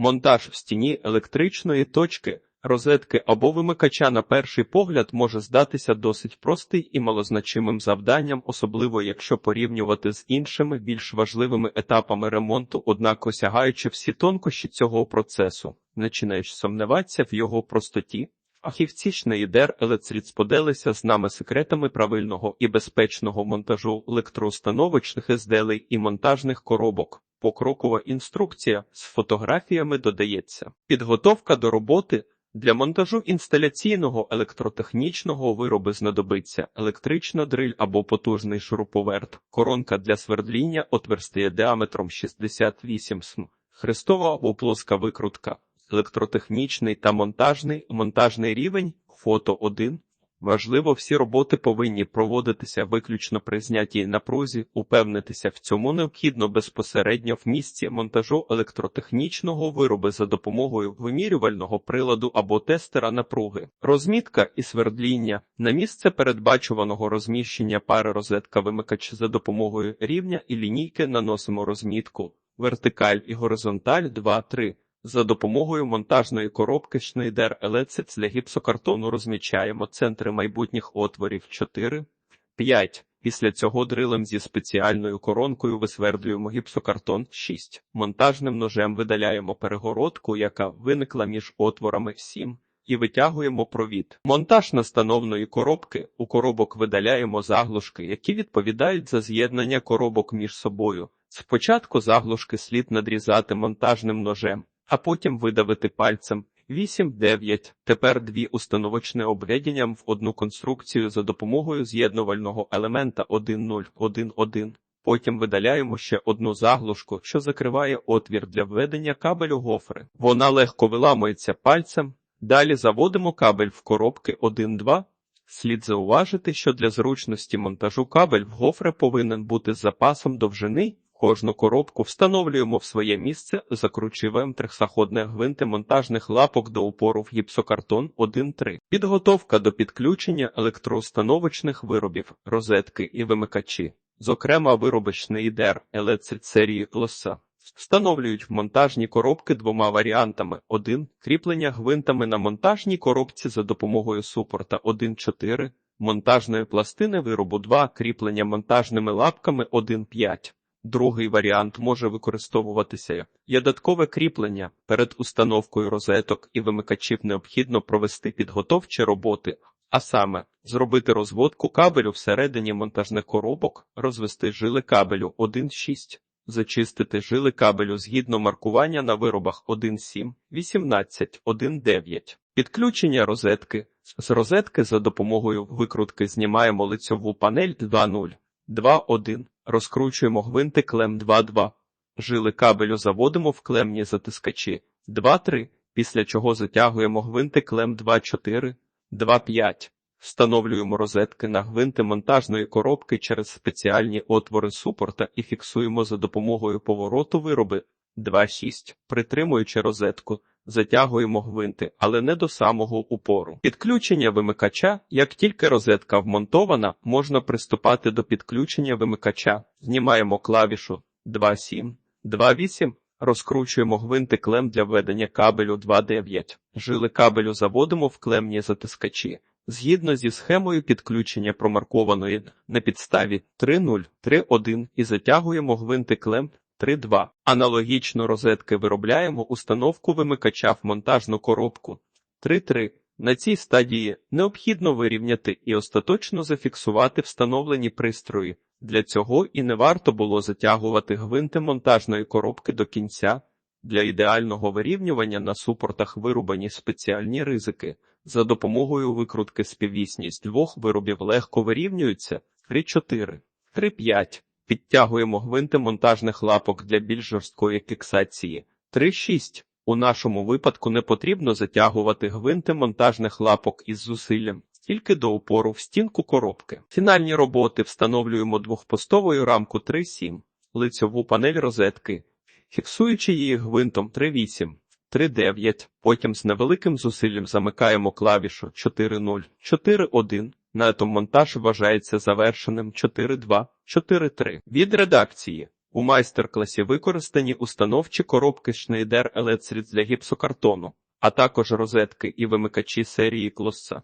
Монтаж в стіні електричної точки, розетки або вимикача на перший погляд може здатися досить простий і малозначимим завданням, особливо якщо порівнювати з іншими більш важливими етапами ремонту, однак осягаючи всі тонкощі цього процесу, починаєш сумніватися в його простоті. Фахівці Шнейдер Елецріц поделися з нами секретами правильного і безпечного монтажу електроустановочних ізделей і монтажних коробок. Покрокова інструкція з фотографіями додається. Підготовка до роботи для монтажу інсталяційного електротехнічного вироби знадобиться електрична дриль або потужний шуруповерт, коронка для свердління отверстия діаметром 68 см, хрестова або плоска викрутка, електротехнічний та монтажний, монтажний рівень, фото 1. Важливо, всі роботи повинні проводитися виключно при знятій напрузі, упевнитися в цьому необхідно безпосередньо в місці монтажу електротехнічного вироби за допомогою вимірювального приладу або тестера напруги. Розмітка і свердління на місце передбачуваного розміщення пари розетка вимикач за допомогою рівня і лінійки наносимо розмітку, вертикаль і горизонталь 2-3. За допомогою монтажної коробки Schneider Electric для гіпсокартону розмічаємо центри майбутніх отворів 4, 5. Після цього дрилем зі спеціальною коронкою висвердлюємо гіпсокартон 6. Монтажним ножем видаляємо перегородку, яка виникла між отворами 7. І витягуємо провід. Монтаж настановної коробки. У коробок видаляємо заглушки, які відповідають за з'єднання коробок між собою. Спочатку заглушки слід надрізати монтажним ножем а потім видавити пальцем. 8-9. Тепер дві установочне обведенням в одну конструкцію за допомогою з'єднувального елемента 1-0-1-1. Потім видаляємо ще одну заглушку, що закриває отвір для введення кабелю гофри. Вона легко виламується пальцем. Далі заводимо кабель в коробки 1-2. Слід зауважити, що для зручності монтажу кабель в гофре повинен бути з запасом довжини. Кожну коробку встановлюємо в своє місце, закручуємо трьохсаходне гвинти монтажних лапок до упору в гіпсокартон 1-3. Підготовка до підключення електроустановочних виробів, розетки і вимикачі. Зокрема, вироби Schneider Electric серії Лоса. Встановлюють монтажні коробки двома варіантами: 1. кріплення гвинтами на монтажній коробці за допомогою супорта 1.4, монтажної пластини виробу 2, кріплення монтажними лапками 1.5. Другий варіант може використовуватися як ядаткове кріплення. Перед установкою розеток і вимикачів необхідно провести підготовчі роботи, а саме зробити розводку кабелю всередині монтажних коробок, розвести жили кабелю 1.6, зачистити жили кабелю згідно маркування на виробах 1.7, 18, 1.9. Підключення розетки. З розетки за допомогою викрутки знімаємо лицьову панель 2.0, 2.1. Розкручуємо гвинти клем 2-2. Жили кабелю заводимо в клемні затискачі 2-3, після чого затягуємо гвинти клем 2-4, 2-5. Встановлюємо розетки на гвинти монтажної коробки через спеціальні отвори супорта і фіксуємо за допомогою повороту вироби 2-6, притримуючи розетку. Затягуємо гвинти, але не до самого упору. Підключення вимикача, як тільки розетка вмонтована, можна приступати до підключення вимикача. Знімаємо клавішу 2.7, 2.8, розкручуємо гвинти клем для введення кабелю 2.9. Жили кабелю заводимо в клемні затискачі. Згідно зі схемою підключення промаркованої на підставі 3.0, 3.1 і затягуємо гвинти клем 3.2. Аналогічно розетки виробляємо установку вимикача в монтажну коробку 3.3. На цій стадії необхідно вирівняти і остаточно зафіксувати встановлені пристрої. Для цього і не варто було затягувати гвинти монтажної коробки до кінця. Для ідеального вирівнювання на супортах вирубані спеціальні ризики. За допомогою викрутки співвісність двох виробів легко вирівнюється 3-4, 3-5. Підтягуємо гвинти монтажних лапок для більш жорсткої фіксації. 3-6. У нашому випадку не потрібно затягувати гвинти монтажних лапок із зусиллям, тільки до упору в стінку коробки. Фінальні роботи встановлюємо двохпостовою рамку 3-7, лицьову панель розетки, фіксуючи її гвинтом 3-8. 3.9, потім з невеликим зусиллям замикаємо клавішу 4.0, 4.1, на этом монтаж вважається завершеним 4.2, 4.3. Від редакції У майстер-класі використані установчі коробки Schneider Electric для гіпсокартону, а також розетки і вимикачі серії Клосса.